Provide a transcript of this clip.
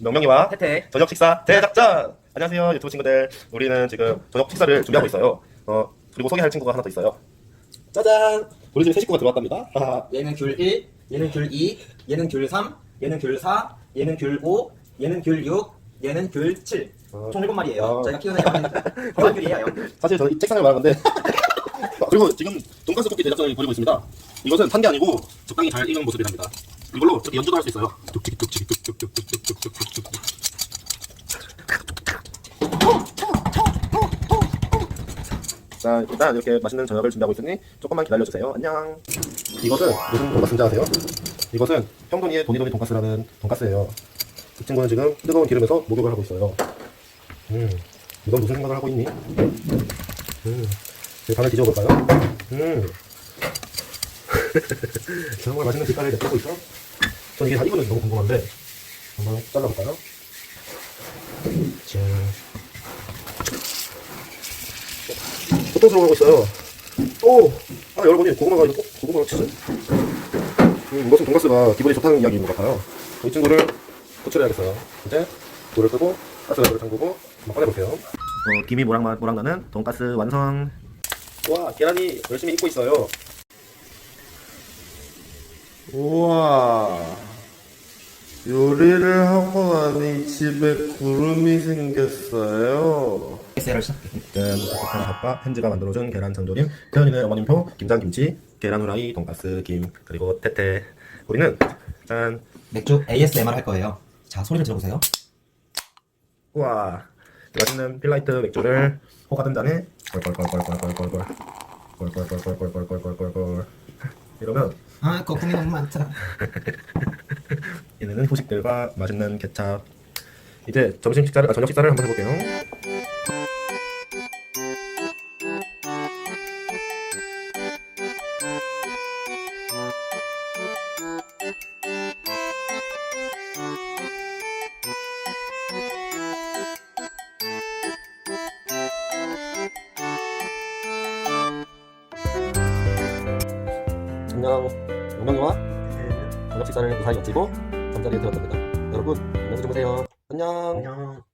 명명이와 태태. 저녁 식사 대작전! 안녕하세요 유튜브 친구들 우리는 지금 저녁 식사를 준비하고 있어요 어 그리고 소개할 친구가 하나 더 있어요 짜잔 우리 집에 새 식구가 들어왔답니다 하하. 얘는 귤 1, 얘는 귤 2, 얘는 귤 3, 얘는 귤 4, 얘는 귤 5, 얘는 귤 6, 얘는 귤 7. 어. 총 7마리예요. 어. 저희가 키우는 영귤이에요. 사실 저희 책상을 말한 건데 아, 그리고 지금 돈가스 뽑기 대작전을 벌이고 있습니다 이것은 탄 게 아니고 적당히 잘 익은 모습이랍니다 이걸로 저기 연주도 할 수 있어요 뚝치기 뚝치기 뚝뚝뚝뚝뚝뚝뚝뚝뚝 자 일단 이렇게 맛있는 저녁을 준비하고 있으니 조금만 기다려주세요 안녕 이것은 무슨 돈가스인지 아세요? 이것은 형돈이의 도니도니 돈가스라는 돈가스예요 이 친구는 지금 뜨거운 기름에서 목욕을 하고 있어요 음, 이건 무슨 생각을 하고 있니? 음, 제 반을 뒤져볼까요? 음. 정말 맛있는 빛깔을 내고 있어? 전 이게 다 익었는지 너무 궁금한데 한번 잘라볼까요? 짠. 고통스러워하고 있어요. 오! 아, 여러분이 고구마가 이거 꼭 고구마를 치지? 음, 이것은 돈가스가 기분이 좋다는 이야기인 것 같아요. 이 친구를 고쳐야겠어요. 이제 불을 끄고 가스를 잠그고 한번 꺼내볼게요. 어, 김이 모락 모락 나는 돈가스 완성. 와, 계란이 열심히 익고 있어요. 우와 요리를 하고 나니 집에 구름이 생겼어요 엑셀을 시작해. 짠, 따뜻한 밥과 현지가 만들어준 계란 장조림, 태연이는 어머님표 김장김치, 계란 후라이, 돈가스, 김, 그리고 태태. 우리는 짠, 맥주 ASMR 할 거예요. 자, 소리를 들어보세요. 우와, 맛있는 필라이트 맥주를 호가든 잔에 꼴꼴꼴꼴꼴꼴꼴꼴 꼴꼴꼴꼴꼴꼴꼴꼴꼴 이러면 아, 거품이 너무 많다. 얘네는 후식들과 맛있는 케찹. 이제 점심 식사를, 아, 저녁 식사를 한번 해볼게요. 안녕, 영명이와 저녁 식사를 무사히 마치고 잠자리에 들었답니다. 여러분, 안녕히 주무세요. 안녕. 안녕.